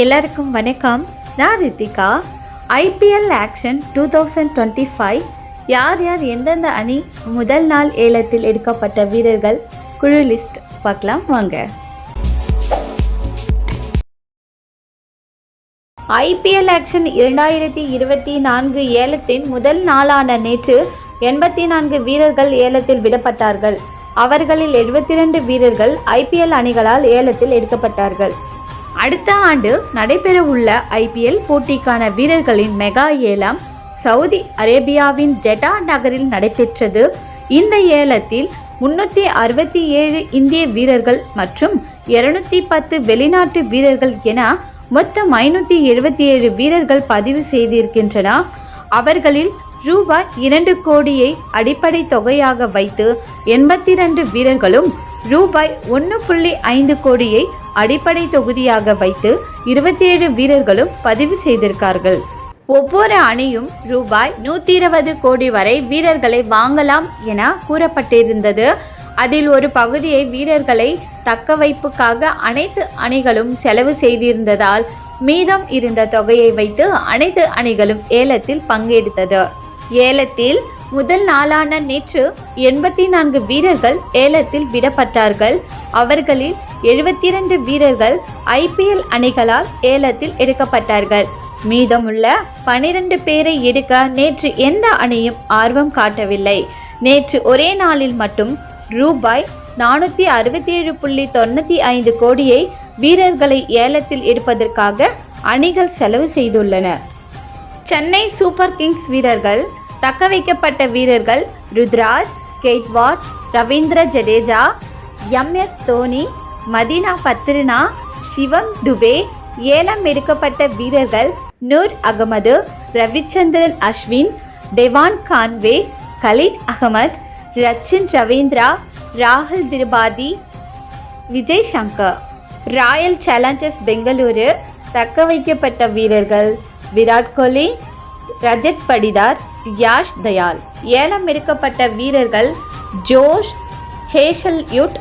எல்லாருக்கும் வணக்கம். நான் Rithika. IPL auction two thousand twenty five யார் யார் எந்தெந்த அணி முதல் நாள் ஏலத்தில் எடுக்கப்பட்ட வீரர்கள் குழு லிஸ்ட் பார்க்கலாம் வாங்க. ஐபிஎல் ஆக்ஷன் இரண்டாயிரத்தி இருபத்தி நான்கு ஏலத்தின் முதல் நாளான நேற்று எண்பத்தி நான்கு வீரர்கள் ஏலத்தில் விடப்பட்டார்கள். அவர்களில் 72 வீரர்கள் ஐபிஎல் அணிகளால் ஏலத்தில் எடுக்கப்பட்டார்கள். அடுத்த ஆண்டு நடைபெறவுள்ள ஐபிஎல் போட்டிக்கான வீரர்களின் மெகா ஏலம் சவுதி அரேபியாவின் ஜெட்டா நகரில் நடைபெற்றது. இந்த ஏலத்தில் முன்னூற்றி அறுபத்தி ஏழு இந்திய வீரர்கள் மற்றும் இருநூத்தி பத்து வெளிநாட்டு வீரர்கள் என மொத்தம் ஐநூற்றி எழுபத்தி ஏழு வீரர்கள் பதிவு செய்திருக்கின்றன. அவர்களில் ரூபாய் இரண்டு கோடியை அடிப்படை தொகையாக வைத்து எண்பத்தி ரெண்டு வீரர்களும் ரூபாய் ஒன்று புள்ளி ஐந்து கோடியை அடிப்படை தொகுதியாக வைத்து இருபத்தி ஏழு வீரர்களும் பதிவு செய்திருக்கார்கள். ஒவ்வொரு அணியும் ரூபாய் நூற்றி இருபது கோடி வரை வீரர்களை வாங்கலாம் என கூறப்பட்டிருந்தது. அதில் ஒரு பகுதியை வீரர்களை தக்க வைப்புக்காக அனைத்து அணிகளும் செலவு செய்திருந்ததால் மீதம் இருந்த தொகையை வைத்து அனைத்து அணிகளும் ஏலத்தில் பங்கெடுத்தது ஏலத்தில் முதல் நாளான நேற்று எண்பத்தி நான்கு வீரர்கள் ஏலத்தில் விடப்பட்டார்கள். அவர்களில் எழுபத்தி இரண்டு வீரர்கள் ஐபிஎல் அணிகளால் ஏலத்தில் எடுக்கப்பட்டார்கள். மீதமுள்ள பனிரெண்டு பேரை எடுக்க நேற்று எந்த அணியும் ஆர்வம் காட்டவில்லை. நேற்று ஒரே நாளில் மட்டும் ரூபாய் நானூற்றி அறுபத்தி ஏழு புள்ளி தொண்ணூற்றி ஐந்து கோடியை வீரர்களை ஏலத்தில் எடுப்பதற்காக அணிகள் செலவு செய்துள்ளன. சென்னை சூப்பர் கிங்ஸ் வீரர்கள் தக்க வைக்கப்பட்ட வீரர்கள் ருத்ராஜ் கெய்ட்வாட் ரவீந்திர ஜடேஜா எம் எஸ் தோனி மதீனா பத்ரினா சிவம் டுபே ஏலம் எடுக்கப்பட்ட வீரர்கள் நூர் அகமது ரவிச்சந்திரன் அஸ்வின் டெவான் கான்வே கலீத் அகமத் ரச்சின் ரவீந்திரா ராகுல் திரிபாதி விஜய் சங்கர். ராயல் சேலஞ்சர்ஸ் பெங்களூரு தக்க வைக்கப்பட்ட வீரர்கள் விராட் கோலி ரஜத் படிதார் யாஷ் தயால் ஏலம் எடுக்கப்பட்ட வீரர்கள் Josh Hazlewood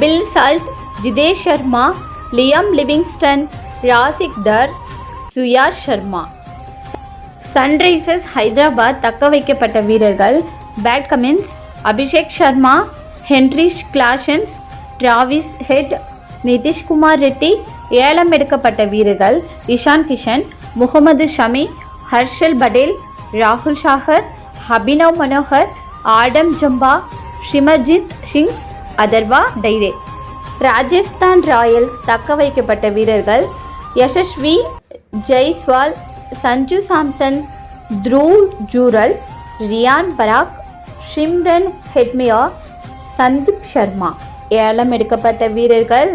Phil Salt Jitesh Sharma Liam Livingstone Rasikh Dar Suyash Sharma. Sunrisers Hyderabad தக்க வைக்கப்பட்ட வீரர்கள் Pat Cummins Abhishek Sharma Heinrich Klaasen Travis Head Nitish Kumar Reddy ஏலம் எடுக்கப்பட்ட வீரர்கள் இஷான் கிஷன் முகமது ஷமி ஹர்ஷல் படேல் ராகுல் Chahar Abhinav Manohar Adam Zampa Simarjeet Singh Atharva Taide. Rajasthan royals தக்க வைக்கப்பட்ட வீரர்கள் யசஸ்வி ஜெய்ஸ்வால் சஞ்சு சாம்சன் த்ரூவ் ஜூரல் ரியான் பராக் ஷிம்ரன் ஹெட்மியா சந்தீப் சர்மா ஏலம் எடுக்கப்பட்ட வீரர்கள்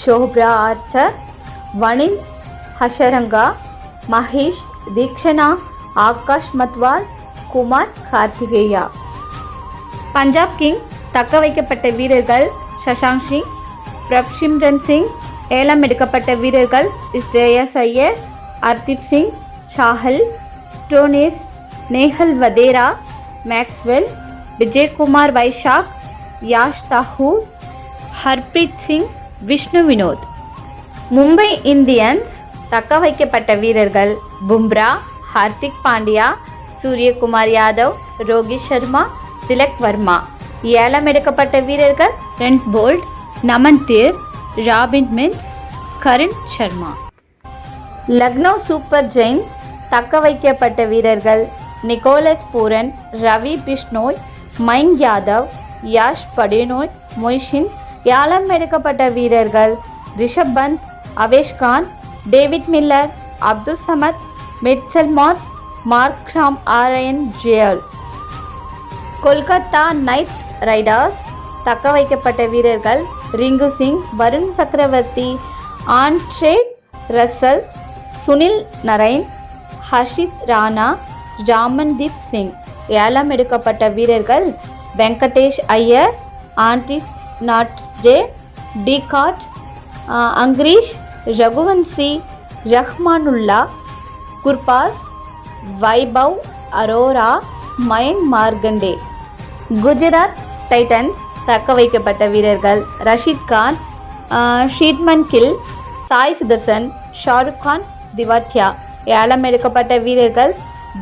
Jofra Archer Wanindu Hasaranga Maheesh Theekshana Akash Madhwal Kumar Kartikeya Punjab king தக்க வைக்கப்பட்ட வீரர்கள் சஷாங்க் சிங் பிரப்சிம்ரன் சிங் ஏலம் எடுக்கப்பட்ட வீரர்கள் Shreyas Iyer Hardeep Singh Chahal Stoinis Nehal Wadhera Maxwell Vijaykumar Vyshak Yash Thakur Harpreet Singh Vishnu Vinod Mumbai Indians தக்க வைக்கப்பட்ட வீரர்கள் பும்ரா ஹார்திக் பாண்டியா சூரியகுமார் யாதவ் ரோஹித் சர்மா திலக் வர்மா. ஏலம் எடுக்கப்பட்ட வீரர்கள் Trent Boult Naman Dhir Robin Minz Karan Sharma. Lucknow super giants தக்க வைக்கப்பட்ட வீரர்கள் நிக்கோலஸ் பூரன் ரவி பிஷ்னோய் மைங் யாதவ் யாஷ் படேனோய் மொய்ஷின். ஏலம் எடுக்கப்பட்ட வீரர்கள் Rishabh Pant Avesh Khan David Miller Abdul Samad Mitchell Marsh Markram Aryan Juyal Kolkata knight riders தக்க வைக்கப்பட்ட வீரர்கள் Rinku Singh Varun Chakravarthy Andre Russell Sunil Narine Harshit Rana Ramandeep Singh ஏலம் எடுக்கப்பட்ட வீரர்கள் Venkatesh Iyer aunty Nortje de Kock Angkrish Raghuvanshi Rahmanullah Gurbaz Vaibhav Arora Mayank Markande. Gujarat Titans தக்க வைக்கப்பட்ட வீரர்கள். Rashid Khan ஷீட்மன் kill Sai Sudarshan Shahrukh Khan Tewatia ஏலம் எடுக்கப்பட்ட வீரர்கள்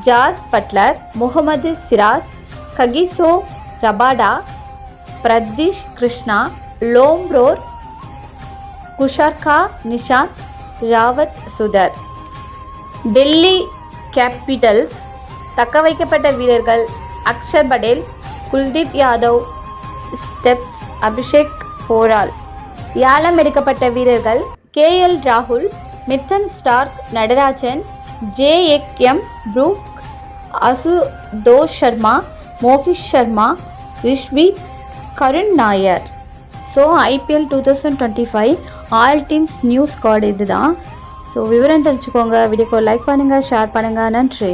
Jos Buttler Mohammed சிராஸ் Kagiso Rabada பிரதிஷ் கிருஷ்ணா லோம்ரோர் குஷார்கா நிஷாந்த் ராவத் சுதர். டெல்லி கேபிட்டல்ஸ் தக்க வைக்கப்பட்ட வீரர்கள் அக்ஷர் படேல் குல்தீப் யாதவ் ஸ்டெப்ஸ் அபிஷேக் போரால். ஏலம் எடுக்கப்பட்ட வீரர்கள் கே எல் ராகுல் Mitun Stark Natarajan J egg M Brook Ashutosh Sharma மோகிஷ் Sharma Rishvi கருண் Nair. So IPL two thousand twenty five all teams news card இதுதான். ஸோ விவரம் தெரிஞ்சுக்கோங்க. வீடியோக்கு லைக் பண்ணுங்கள் ஷேர் பண்ணுங்கள் நன்றி.